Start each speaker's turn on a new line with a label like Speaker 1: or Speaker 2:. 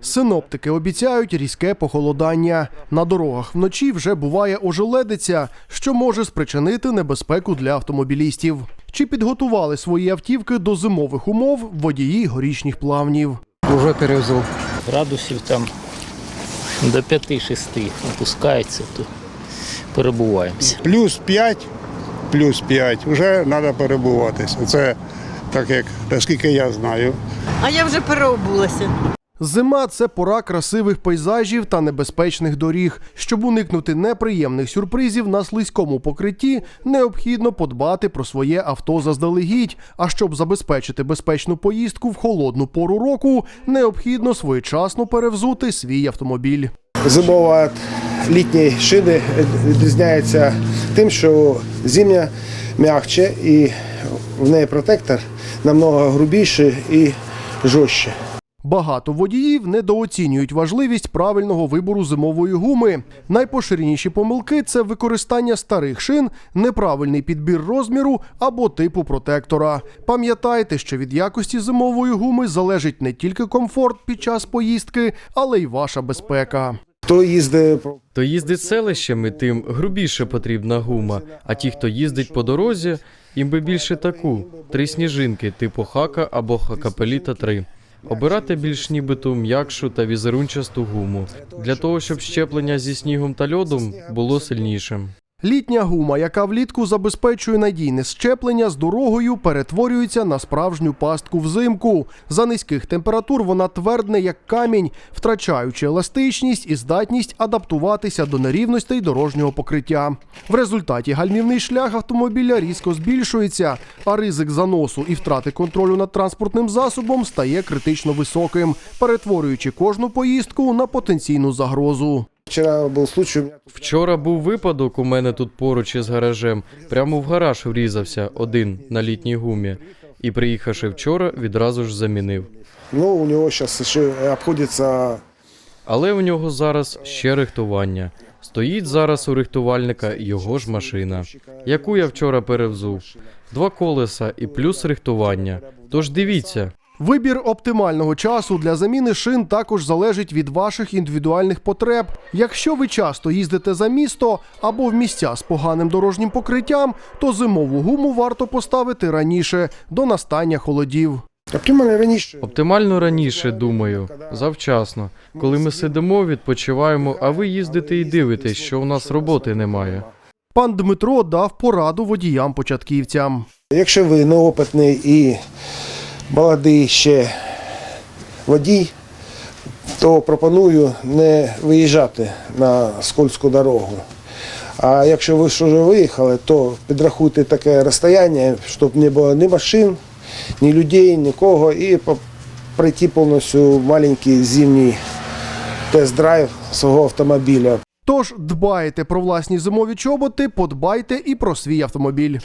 Speaker 1: Синоптики обіцяють різке похолодання. На дорогах вночі вже буває ожеледиця, що може спричинити небезпеку для автомобілістів. Чи підготували свої автівки до зимових умов водії горішніх плавнів?
Speaker 2: Уже перевезу.
Speaker 3: градусів там до 5-6 опускається, то перебуваємося.
Speaker 4: Плюс 5, плюс 5, вже треба перебуватися. Це так як наскільки я знаю.
Speaker 5: А я вже переобулася.
Speaker 1: Зима це пора красивих пейзажів та небезпечних доріг. Щоб уникнути неприємних сюрпризів на слизькому покритті, необхідно подбати про своє авто заздалегідь. А щоб забезпечити безпечну поїздку в холодну пору року, необхідно своєчасно перевзути свій автомобіль.
Speaker 6: Зимова літньої шини відрізняється тим, що зимня м'якче і в неї протектор намного грубіший і жорстче.
Speaker 1: Багато водіїв недооцінюють важливість правильного вибору зимової гуми. Найпоширеніші помилки це використання старих шин, неправильний підбір розміру або типу протектора. Пам'ятайте, що від якості зимової гуми залежить не тільки комфорт під час поїздки, але й ваша безпека.
Speaker 6: Хто їздить
Speaker 7: То їздить селищами, тим грубіше потрібна гума. А ті, хто їздить по дорозі, їм би більше таку: три сніжинки, типу хака або хакапеліта 3. Обирати більш нібито м'якшу та візерунчасту гуму для того, щоб щеплення зі снігом та льодом було сильнішим.
Speaker 1: Літня гума, яка влітку забезпечує надійне щеплення з дорогою, перетворюється на справжню пастку взимку. За низьких температур вона твердне як камінь, втрачаючи еластичність і здатність адаптуватися до нерівностей дорожнього покриття. В результаті гальмівний шлях автомобіля різко збільшується, а ризик заносу і втрати контролю над транспортним засобом стає критично високим, перетворюючи кожну поїздку на потенційну загрозу.
Speaker 6: Вчора був случай.
Speaker 7: Вчора був випадок у мене тут поруч із гаражем. Прямо в гараж врізався один на літній гумі. І приїхавши вчора, відразу ж замінив.
Speaker 6: Ну, у нього зараз ще обходиться
Speaker 7: Але у нього зараз ще рихтування. Стоїть зараз у рихтувальника його ж машина, яку я вчора перевзув. Два колеса і плюс рихтування. Тож дивіться,
Speaker 1: Вибір оптимального часу для заміни шин також залежить від ваших індивідуальних потреб. Якщо ви часто їздите за місто або в місця з поганим дорожнім покриттям, то зимову гуму варто поставити раніше до настання холодів.
Speaker 6: оптимально раніше.
Speaker 7: оптимально раніше, думаю, завчасно. Коли ми сидимо, відпочиваємо, а ви їздите і дивитесь, що у нас роботи немає.
Speaker 1: Пан Дмитро дав пораду водіям-початківцям.
Speaker 6: Якщо ви неопитний і молодий ще водій, то пропоную не виїжджати на скользку дорогу. А якщо ви вже виїхали, то підрахуйте таке розстояння, щоб не було ні машин, ні людей, нікого, і пройти повністю маленький зимній тест-драйв свого автомобіля.
Speaker 1: Тож дбайте про власні зимові чоботи, подбайте і про свій автомобіль.